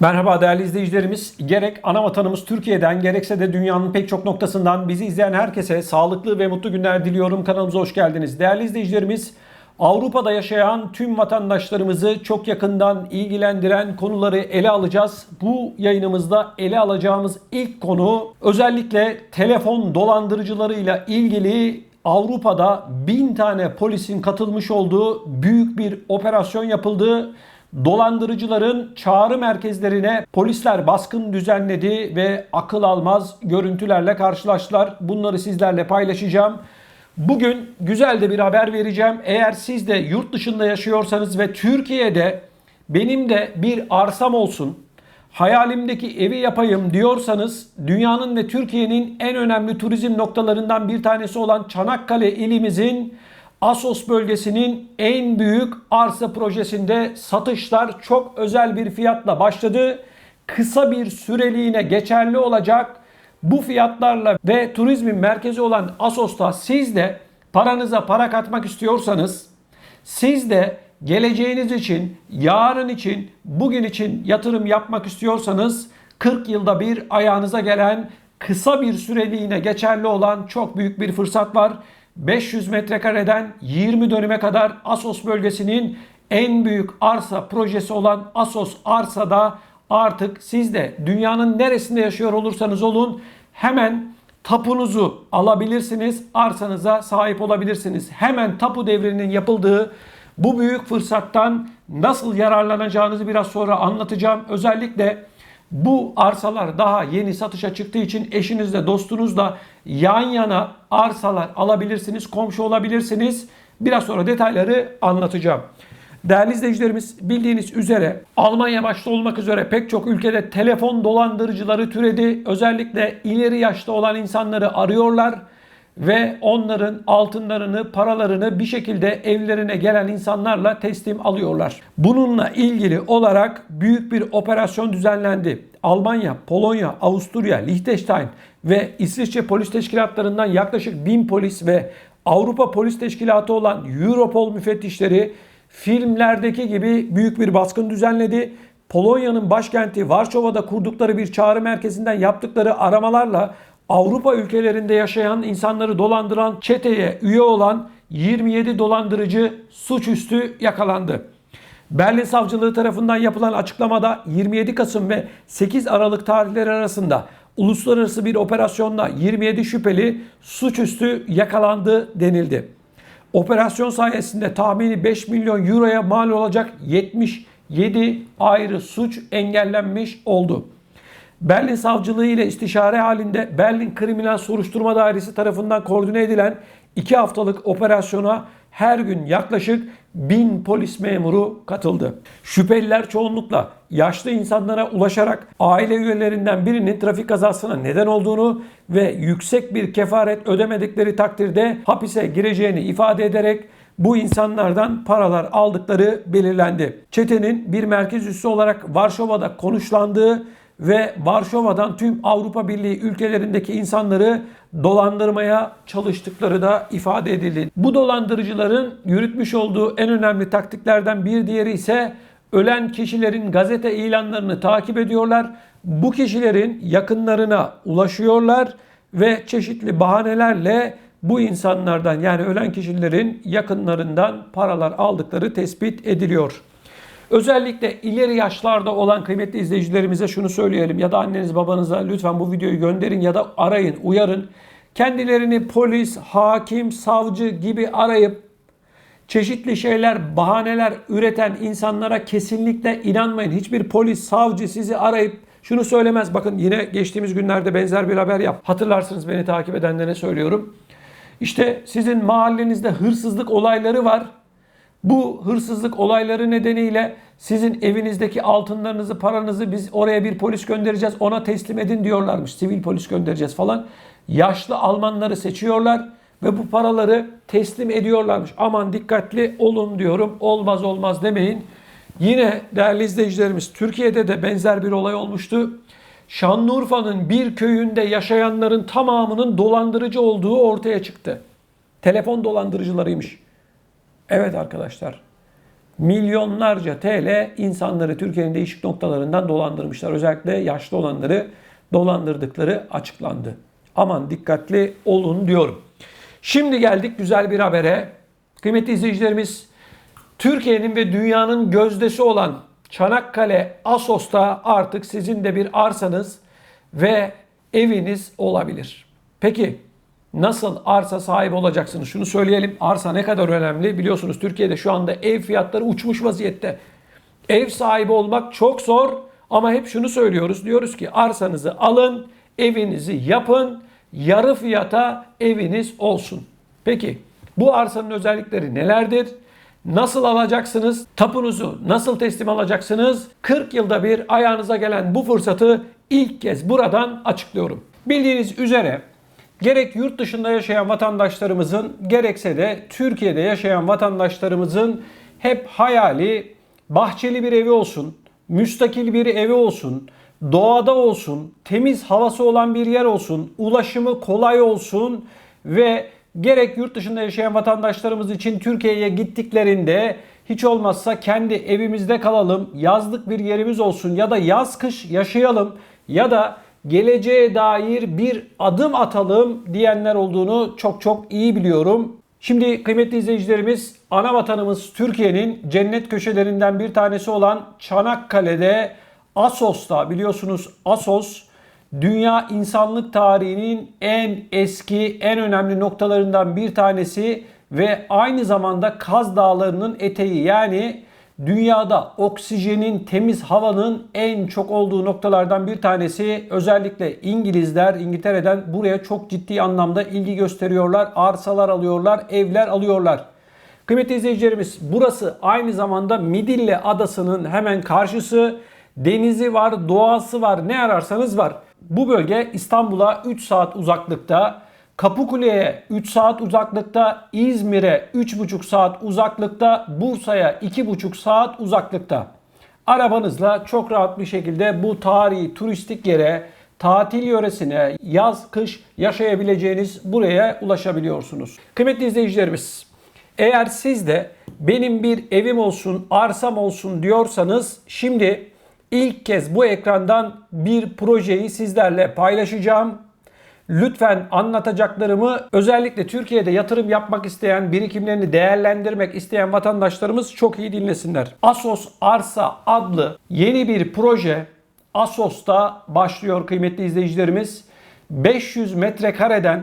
Merhaba değerli izleyicilerimiz. Gerek ana vatanımız Türkiye'den gerekse de dünyanın pek çok noktasından bizi izleyen herkese sağlıklı ve mutlu günler diliyorum. Kanalımıza hoş geldiniz. Değerli izleyicilerimiz, Avrupa'da yaşayan tüm vatandaşlarımızı çok yakından ilgilendiren konuları ele alacağız. Bu yayınımızda ele alacağımız ilk konu özellikle telefon dolandırıcılarıyla ilgili Avrupa'da bin tane polisin katılmış olduğu büyük bir operasyon yapıldı. Dolandırıcıların çağrı merkezlerine polisler baskın düzenledi ve akıl almaz görüntülerle karşılaştılar. Bunları sizlerle paylaşacağım. Bugün güzel de bir haber vereceğim. Eğer siz de yurt dışında yaşıyorsanız ve Türkiye'de benim de bir arsam olsun, hayalimdeki evi yapayım diyorsanız dünyanın ve Türkiye'nin en önemli turizm noktalarından bir tanesi olan Çanakkale ilimizin Asos bölgesinin en büyük arsa projesinde satışlar çok özel bir fiyatla başladı. Kısa bir süreliğine geçerli olacak. Bu fiyatlarla ve turizmin merkezi olan Asos'ta siz de paranıza para katmak istiyorsanız siz de geleceğiniz için, yarın için, bugün için yatırım yapmak istiyorsanız 40 yılda bir ayağınıza gelen kısa bir süreliğine geçerli olan çok büyük bir fırsat var. 500 metrekareden 20 dönüme kadar Asos bölgesinin en büyük arsa projesi olan Asos Arsa'da artık siz de dünyanın neresinde yaşıyor olursanız olun hemen tapunuzu alabilirsiniz, arsanıza sahip olabilirsiniz. Hemen tapu devrinin yapıldığı bu büyük fırsattan nasıl yararlanacağınızı biraz sonra anlatacağım. Özellikle bu arsalar daha yeni satışa çıktığı için eşinizle dostunuzla yan yana arsalar alabilirsiniz, komşu olabilirsiniz. Biraz sonra detayları anlatacağım. Değerli izleyicilerimiz bildiğiniz üzere Almanya başta olmak üzere pek çok ülkede telefon dolandırıcıları türedi. Özellikle ileri yaşta olan insanları arıyorlar ve onların altınlarını, paralarını bir şekilde evlerine gelen insanlarla teslim alıyorlar. Bununla ilgili olarak büyük bir operasyon düzenlendi. Almanya, Polonya, Avusturya, Liechtenstein ve İsviçre polis teşkilatlarından yaklaşık 1000 polis ve Avrupa Polis Teşkilatı olan Europol müfettişleri filmlerdeki gibi büyük bir baskın düzenledi. Polonya'nın başkenti Varşova'da kurdukları bir çağrı merkezinden yaptıkları aramalarla Avrupa ülkelerinde yaşayan insanları dolandıran çeteye üye olan 27 dolandırıcı suçüstü yakalandı. Berlin Savcılığı tarafından yapılan açıklamada 27 Kasım ve 8 Aralık tarihleri arasında uluslararası bir operasyonla 27 şüpheli suçüstü yakalandı denildi. Operasyon sayesinde tahmini 5 milyon euroya mal olacak 77 ayrı suç engellenmiş oldu. Berlin Savcılığı ile istişare halinde Berlin Kriminal Soruşturma Dairesi tarafından koordine edilen 2 haftalık operasyona her gün yaklaşık 1000 polis memuru katıldı. Şüpheliler çoğunlukla yaşlı insanlara ulaşarak aile üyelerinden birinin trafik kazasına neden olduğunu ve yüksek bir kefaret ödemedikleri takdirde hapise gireceğini ifade ederek bu insanlardan paralar aldıkları belirlendi. Çetenin bir merkez üssü olarak Varşova'da konuşlandığı ve Varşova'dan tüm Avrupa Birliği ülkelerindeki insanları dolandırmaya çalıştıkları da ifade edildi. Bu dolandırıcıların yürütmüş olduğu en önemli taktiklerden bir diğeri ise ölen kişilerin gazete ilanlarını takip ediyorlar. Bu kişilerin yakınlarına ulaşıyorlar ve çeşitli bahanelerle bu insanlardan yani ölen kişilerin yakınlarından paralar aldıkları tespit ediliyor. Özellikle ileri yaşlarda olan kıymetli izleyicilerimize şunu söyleyelim ya da anneniz babanıza lütfen bu videoyu gönderin ya da arayın, uyarın. Kendilerini polis, hakim, savcı gibi arayıp çeşitli şeyler, bahaneler üreten insanlara kesinlikle inanmayın. Hiçbir polis, savcı sizi arayıp şunu söylemez. Bakın yine geçtiğimiz günlerde benzer bir haber yap. Hatırlarsınız beni takip edenlere söylüyorum. İşte sizin mahallenizde hırsızlık olayları var. Bu hırsızlık olayları nedeniyle sizin evinizdeki altınlarınızı, paranızı biz oraya bir polis göndereceğiz, ona teslim edin diyorlarmış. Sivil polis göndereceğiz falan. Yaşlı Almanları seçiyorlar ve bu paraları teslim ediyorlarmış. Aman dikkatli olun diyorum. Olmaz olmaz demeyin. Yine değerli izleyicilerimiz Türkiye'de de benzer bir olay olmuştu. Şanlıurfa'nın bir köyünde yaşayanların tamamının dolandırıcı olduğu ortaya çıktı. Telefon dolandırıcılarıymış. Evet arkadaşlar. Milyonlarca TL insanları Türkiye'nin değişik noktalarından dolandırmışlar. Özellikle yaşlı olanları dolandırdıkları açıklandı. Aman dikkatli olun diyorum. Şimdi geldik güzel bir habere. Kıymetli izleyicilerimiz, Türkiye'nin ve dünyanın gözdesi olan Çanakkale Asos'ta artık sizin de bir arsanız ve eviniz olabilir. Peki nasıl arsa sahibi olacaksınız? Şunu söyleyelim. Arsa ne kadar önemli? Biliyorsunuz Türkiye'de şu anda ev fiyatları uçmuş vaziyette. Ev sahibi olmak çok zor ama hep şunu söylüyoruz. Diyoruz ki arsanızı alın, evinizi yapın, yarı fiyata eviniz olsun. Peki bu arsanın özellikleri nelerdir? Nasıl alacaksınız? Tapunuzu nasıl teslim alacaksınız? 40 yılda bir ayağınıza gelen bu fırsatı ilk kez buradan açıklıyorum. Bildiğiniz üzere gerek yurt dışında yaşayan vatandaşlarımızın gerekse de Türkiye'de yaşayan vatandaşlarımızın hep hayali bahçeli bir evi olsun, müstakil bir evi olsun, doğada olsun, temiz havası olan bir yer olsun, ulaşımı kolay olsun ve gerek yurt dışında yaşayan vatandaşlarımız için Türkiye'ye gittiklerinde hiç olmazsa kendi evimizde kalalım, yazlık bir yerimiz olsun ya da yaz kış yaşayalım ya da geleceğe dair bir adım atalım diyenler olduğunu çok çok iyi biliyorum. Şimdi kıymetli izleyicilerimiz ana vatanımız Türkiye'nin cennet köşelerinden bir tanesi olan Çanakkale'de Asos'ta biliyorsunuz Asos dünya insanlık tarihinin en eski, en önemli noktalarından bir tanesi ve aynı zamanda Kaz Dağları'nın eteği yani dünyada oksijenin, temiz havanın en çok olduğu noktalardan bir tanesi. Özellikle İngilizler İngiltere'den buraya çok ciddi anlamda ilgi gösteriyorlar. Arsalar alıyorlar, evler alıyorlar. Kıymetli izleyicilerimiz burası aynı zamanda Midilli Adası'nın hemen karşısı. Denizi var, doğası var, ne ararsanız var. Bu bölge İstanbul'a 3 saat uzaklıkta, Kapıkule'ye 3 saat uzaklıkta, İzmir'e 3,5 saat uzaklıkta, Bursa'ya 2,5 saat uzaklıkta. Arabanızla çok rahat bir şekilde bu tarihi turistik yere, tatil yöresine, yaz, kış yaşayabileceğiniz buraya ulaşabiliyorsunuz. Kıymetli izleyicilerimiz, eğer siz de benim bir evim olsun, arsam olsun diyorsanız şimdi ilk kez bu ekrandan bir projeyi sizlerle paylaşacağım. Lütfen anlatacaklarımı özellikle Türkiye'de yatırım yapmak isteyen, birikimlerini değerlendirmek isteyen vatandaşlarımız çok iyi dinlesinler. Asos Arsa adlı yeni bir proje Asos'ta başlıyor kıymetli izleyicilerimiz. 500 metrekareden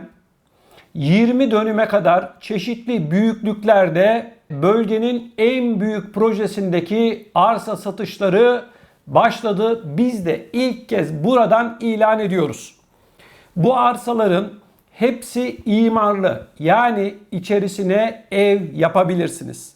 20 dönüme kadar çeşitli büyüklüklerde bölgenin en büyük projesindeki arsa satışları başladı. Biz de ilk kez buradan ilan ediyoruz. Bu arsaların hepsi imarlı. Yani içerisine ev yapabilirsiniz.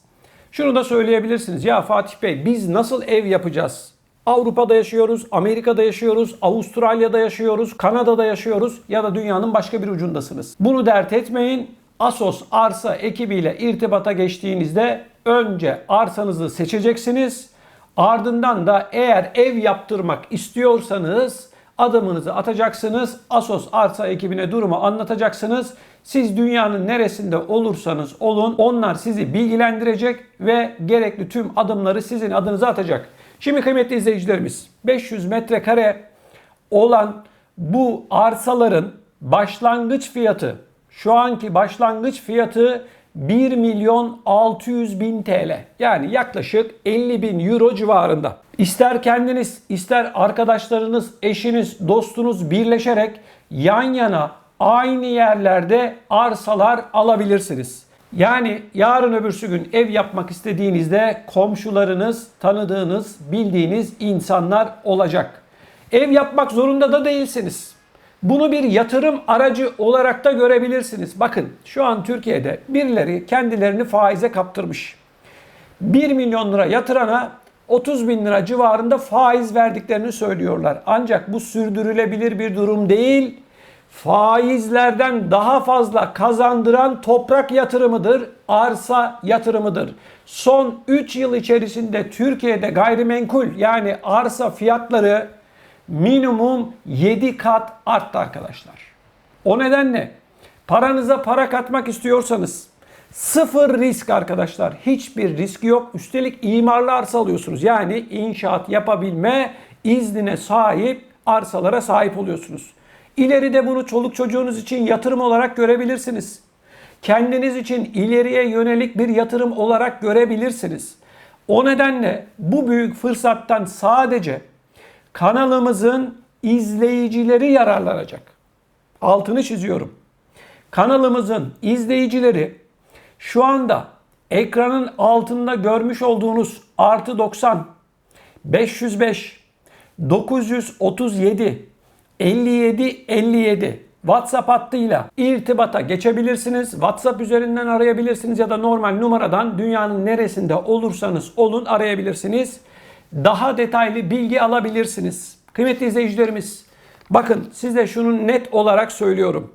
Şunu da söyleyebilirsiniz. Ya Fatih Bey biz nasıl ev yapacağız? Avrupa'da yaşıyoruz, Amerika'da yaşıyoruz, Avustralya'da yaşıyoruz, Kanada'da yaşıyoruz ya da dünyanın başka bir ucundasınız. Bunu dert etmeyin. Asos arsa ekibiyle irtibata geçtiğinizde önce arsanızı seçeceksiniz. Ardından da eğer ev yaptırmak istiyorsanız adımınızı atacaksınız. Asos arsa ekibine durumu anlatacaksınız. Siz dünyanın neresinde olursanız olun onlar sizi bilgilendirecek ve gerekli tüm adımları sizin adınıza atacak. Şimdi kıymetli izleyicilerimiz 500 metrekare olan bu arsaların başlangıç fiyatı şu anki başlangıç fiyatı 1 milyon 600 bin TL. Yani yaklaşık 50 bin euro civarında. İster kendiniz, ister arkadaşlarınız, eşiniz, dostunuz birleşerek yan yana aynı yerlerde arsalar alabilirsiniz. Yani yarın öbürsü gün ev yapmak istediğinizde komşularınız, tanıdığınız, bildiğiniz insanlar olacak. Ev yapmak zorunda da değilsiniz. Bunu bir yatırım aracı olarak da görebilirsiniz. Bakın şu an Türkiye'de birileri kendilerini faize kaptırmış. 1 milyon lira yatırana 30 bin lira civarında faiz verdiklerini söylüyorlar. Ancak bu sürdürülebilir bir durum değil. Faizlerden daha fazla kazandıran toprak yatırımıdır, arsa yatırımıdır. Son 3 yıl içerisinde Türkiye'de gayrimenkul yani arsa fiyatları minimum 7 kat arttı arkadaşlar. O nedenle paranıza para katmak istiyorsanız, Sıfır risk arkadaşlar. Hiçbir risk yok. Üstelik imarlı arsa alıyorsunuz. Yani inşaat yapabilme iznine sahip arsalara sahip oluyorsunuz. İleride bunu çoluk çocuğunuz için yatırım olarak görebilirsiniz. Kendiniz için ileriye yönelik bir yatırım olarak görebilirsiniz. O nedenle bu büyük fırsattan sadece kanalımızın izleyicileri yararlanacak. Altını çiziyorum. Kanalımızın izleyicileri şu anda ekranın altında görmüş olduğunuz artı 90, 505, 937, 57, 57 WhatsApp hattıyla irtibata geçebilirsiniz. WhatsApp üzerinden arayabilirsiniz ya da normal numaradan dünyanın neresinde olursanız olun arayabilirsiniz. Daha detaylı bilgi alabilirsiniz. Kıymetli izleyicilerimiz, bakın size şunu net olarak söylüyorum.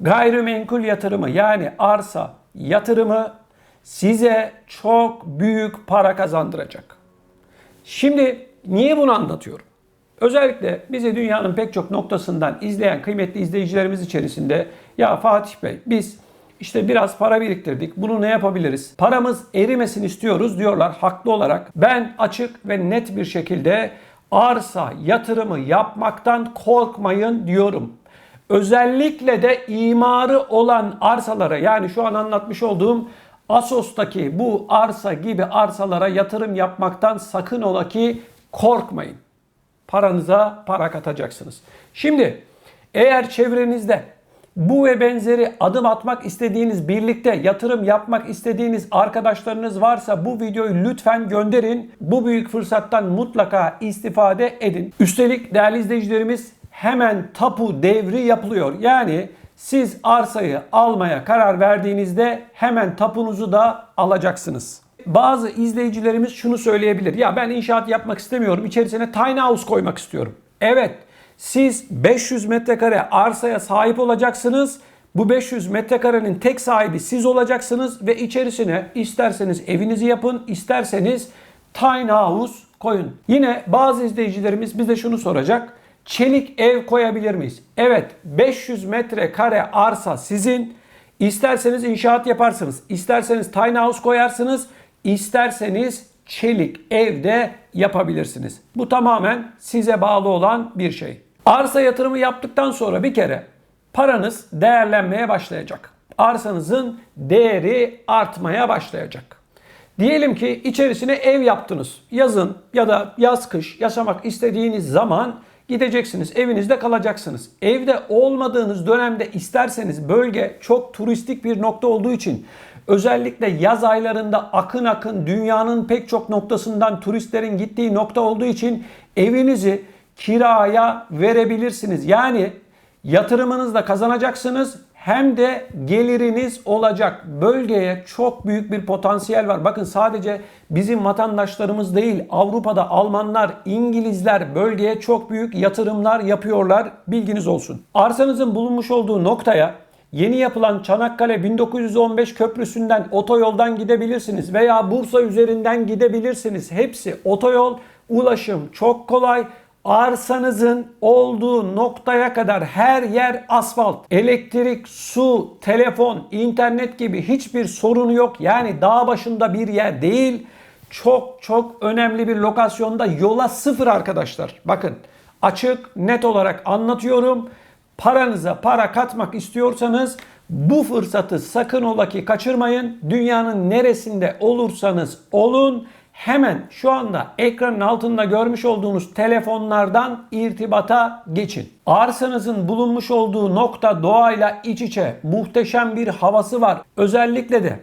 Gayrimenkul yatırımı yani arsa yatırımı size çok büyük para kazandıracak. Şimdi niye bunu anlatıyorum? Özellikle bizi dünyanın pek çok noktasından izleyen kıymetli izleyicilerimiz içerisinde ya Fatih Bey biz işte biraz para biriktirdik. Bunu ne yapabiliriz? Paramız erimesin istiyoruz diyorlar haklı olarak. Ben açık ve net bir şekilde arsa yatırımı yapmaktan korkmayın diyorum. Özellikle de imarı olan arsalara yani şu an anlatmış olduğum Asos'taki bu arsa gibi arsalara yatırım yapmaktan sakın ola ki korkmayın. Paranıza para katacaksınız. Şimdi eğer çevrenizde bu ve benzeri adım atmak istediğiniz, birlikte yatırım yapmak istediğiniz arkadaşlarınız varsa bu videoyu lütfen gönderin. Bu büyük fırsattan mutlaka istifade edin. Üstelik değerli izleyicilerimiz hemen tapu devri yapılıyor. Yani siz arsayı almaya karar verdiğinizde hemen tapunuzu da alacaksınız. Bazı izleyicilerimiz şunu söyleyebilir. Ya ben inşaat yapmak istemiyorum. İçerisine tiny house koymak istiyorum. Evet. Siz 500 metrekare arsaya sahip olacaksınız. Bu 500 metrekarenin tek sahibi siz olacaksınız ve içerisine isterseniz evinizi yapın, isterseniz tiny house koyun. Yine bazı izleyicilerimiz bize şunu soracak. Çelik ev koyabilir miyiz? Evet 500 metrekare arsa sizin. İsterseniz inşaat yaparsınız. isterseniz tiny house koyarsınız. isterseniz çelik evde yapabilirsiniz. Bu tamamen size bağlı olan bir şey. Arsa yatırımı yaptıktan sonra bir kere paranız değerlenmeye başlayacak. Arsanızın değeri artmaya başlayacak. Diyelim ki içerisine ev yaptınız. Yazın ya da yaz kış yaşamak istediğiniz zaman gideceksiniz. Evinizde kalacaksınız. Evde olmadığınız dönemde isterseniz bölge çok turistik bir nokta olduğu için özellikle yaz aylarında akın akın dünyanın pek çok noktasından turistlerin gittiği nokta olduğu için evinizi kiraya verebilirsiniz. Yani yatırımınızda kazanacaksınız hem de geliriniz olacak. Bölgeye çok büyük bir potansiyel var. Bakın sadece bizim vatandaşlarımız değil Avrupa'da Almanlar, İngilizler bölgeye çok büyük yatırımlar yapıyorlar. Bilginiz olsun. Arsanızın bulunmuş olduğu noktaya Yeni yapılan Çanakkale 1915 köprüsünden otoyoldan gidebilirsiniz veya Bursa üzerinden gidebilirsiniz. Hepsi otoyol, ulaşım çok kolay arsanızın olduğu noktaya kadar her yer asfalt. Elektrik, su, telefon, internet gibi hiçbir sorunu yok. Yani dağ başında bir yer değil. Çok çok önemli bir lokasyonda yola sıfır arkadaşlar. Bakın açık net olarak anlatıyorum. Paranıza para katmak istiyorsanız bu fırsatı sakın ola ki kaçırmayın. Dünyanın neresinde olursanız olun hemen şu anda ekranın altında görmüş olduğunuz telefonlardan irtibata geçin. Arsanızın bulunmuş olduğu nokta doğayla iç içe muhteşem bir havası var. Özellikle de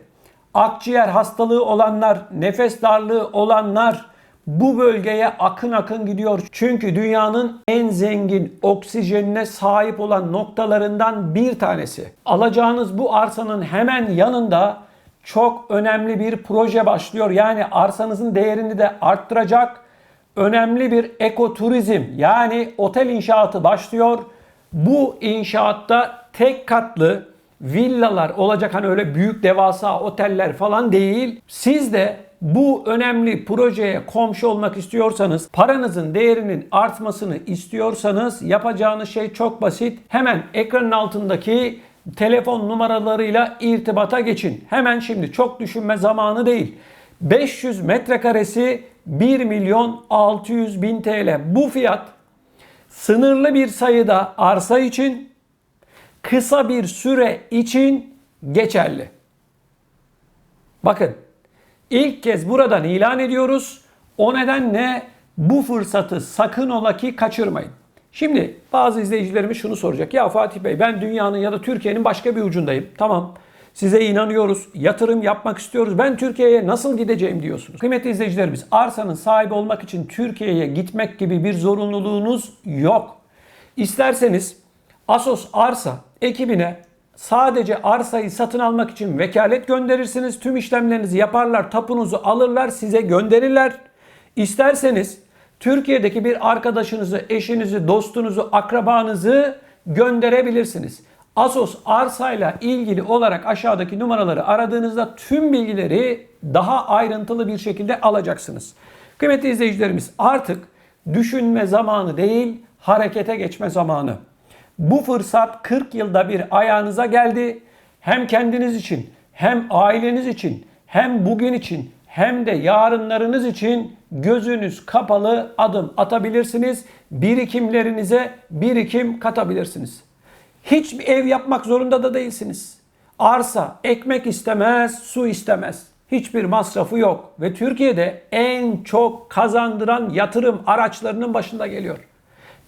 akciğer hastalığı olanlar, nefes darlığı olanlar bu bölgeye akın akın gidiyor. Çünkü dünyanın en zengin oksijenine sahip olan noktalarından bir tanesi. Alacağınız bu arsanın hemen yanında çok önemli bir proje başlıyor. Yani arsanızın değerini de arttıracak önemli bir ekoturizm yani otel inşaatı başlıyor. Bu inşaatta tek katlı villalar olacak hani öyle büyük devasa oteller falan değil. Siz de bu önemli projeye komşu olmak istiyorsanız, paranızın değerinin artmasını istiyorsanız yapacağınız şey çok basit. Hemen ekranın altındaki telefon numaralarıyla irtibata geçin. Hemen şimdi çok düşünme zamanı değil. 500 metrekaresi 1 milyon 600 bin TL. Bu fiyat sınırlı bir sayıda arsa için kısa bir süre için geçerli. Bakın ilk kez buradan ilan ediyoruz. O nedenle bu fırsatı sakın ola ki kaçırmayın. Şimdi bazı izleyicilerimiz şunu soracak. Ya Fatih Bey ben dünyanın ya da Türkiye'nin başka bir ucundayım. Tamam size inanıyoruz. Yatırım yapmak istiyoruz. Ben Türkiye'ye nasıl gideceğim diyorsunuz. Kıymetli izleyicilerimiz arsanın sahibi olmak için Türkiye'ye gitmek gibi bir zorunluluğunuz yok. İsterseniz Asos Arsa ekibine sadece arsayı satın almak için vekalet gönderirsiniz. Tüm işlemlerinizi yaparlar, tapunuzu alırlar, size gönderirler. İsterseniz Türkiye'deki bir arkadaşınızı, eşinizi, dostunuzu, akrabanızı gönderebilirsiniz. Asos arsayla ilgili olarak aşağıdaki numaraları aradığınızda tüm bilgileri daha ayrıntılı bir şekilde alacaksınız. Kıymetli izleyicilerimiz artık düşünme zamanı değil, harekete geçme zamanı. Bu fırsat 40 yılda bir ayağınıza geldi. Hem kendiniz için, hem aileniz için, hem bugün için, hem de yarınlarınız için gözünüz kapalı adım atabilirsiniz. Birikimlerinize birikim katabilirsiniz. Hiçbir ev yapmak zorunda da değilsiniz. Arsa ekmek istemez, su istemez. Hiçbir masrafı yok ve Türkiye'de en çok kazandıran yatırım araçlarının başında geliyor.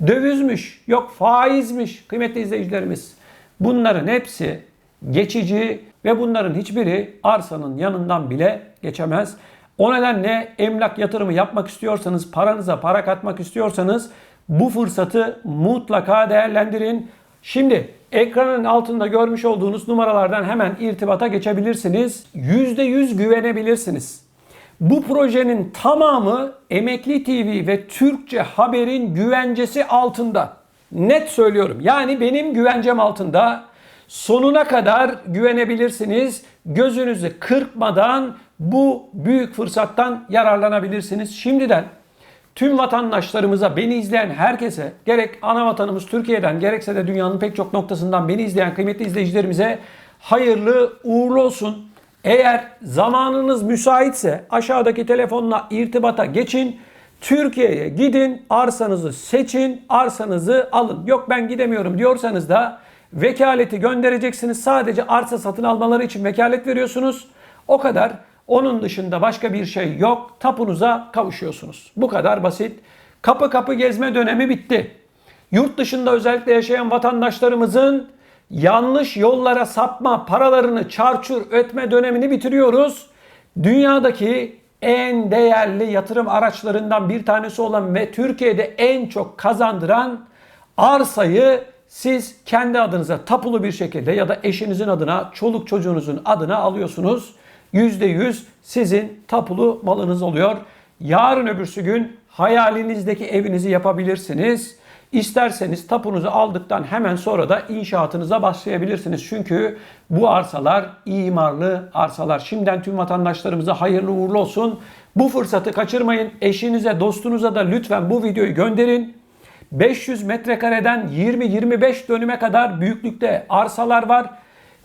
Dövizmiş, yok faizmiş kıymetli izleyicilerimiz. Bunların hepsi geçici ve bunların hiçbiri arsanın yanından bile geçemez. O nedenle emlak yatırımı yapmak istiyorsanız, paranıza para katmak istiyorsanız bu fırsatı mutlaka değerlendirin. Şimdi ekranın altında görmüş olduğunuz numaralardan hemen irtibata geçebilirsiniz. %100 güvenebilirsiniz. Bu projenin tamamı Emekli TV ve Türkçe Haber'in güvencesi altında. Net söylüyorum. Yani benim güvencem altında. Sonuna kadar güvenebilirsiniz. Gözünüzü kırpmadan bu büyük fırsattan yararlanabilirsiniz. Şimdiden tüm vatandaşlarımıza, beni izleyen herkese, gerek ana vatanımız Türkiye'den, gerekse de dünyanın pek çok noktasından beni izleyen kıymetli izleyicilerimize hayırlı uğurlu olsun. Eğer zamanınız müsaitse aşağıdaki telefonla irtibata geçin. Türkiye'ye gidin, arsanızı seçin, arsanızı alın. Yok ben gidemiyorum diyorsanız da vekaleti göndereceksiniz. Sadece arsa satın almaları için vekalet veriyorsunuz. O kadar. Onun dışında başka bir şey yok. Tapunuza kavuşuyorsunuz. Bu kadar basit. Kapı kapı gezme dönemi bitti. Yurt dışında özellikle yaşayan vatandaşlarımızın yanlış yollara sapma, paralarını çarçur etme dönemini bitiriyoruz. Dünyadaki en değerli yatırım araçlarından bir tanesi olan ve Türkiye'de en çok kazandıran arsayı siz kendi adınıza tapulu bir şekilde ya da eşinizin adına, çoluk çocuğunuzun adına alıyorsunuz. %100 sizin tapulu malınız oluyor. Yarın öbürsü gün hayalinizdeki evinizi yapabilirsiniz. İsterseniz tapunuzu aldıktan hemen sonra da inşaatınıza başlayabilirsiniz. Çünkü bu arsalar imarlı arsalar. Şimdiden tüm vatandaşlarımıza hayırlı uğurlu olsun. Bu fırsatı kaçırmayın. Eşinize, dostunuza da lütfen bu videoyu gönderin. 500 metrekareden 20-25 dönüme kadar büyüklükte arsalar var.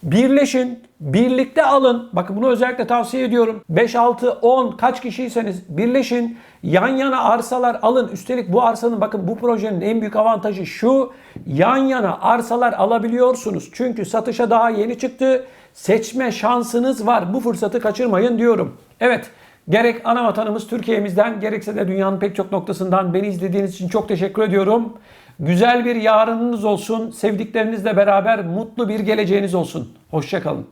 Birleşin, birlikte alın. Bakın bunu özellikle tavsiye ediyorum. 5, 6, 10 kaç kişiyseniz birleşin. Yan yana arsalar alın. Üstelik bu arsanın bakın bu projenin en büyük avantajı şu. Yan yana arsalar alabiliyorsunuz. Çünkü satışa daha yeni çıktı. Seçme şansınız var. Bu fırsatı kaçırmayın diyorum. Evet. Gerek ana vatanımız Türkiye'mizden gerekse de dünyanın pek çok noktasından beni izlediğiniz için çok teşekkür ediyorum. Güzel bir yarınınız olsun. Sevdiklerinizle beraber mutlu bir geleceğiniz olsun. Hoşçakalın.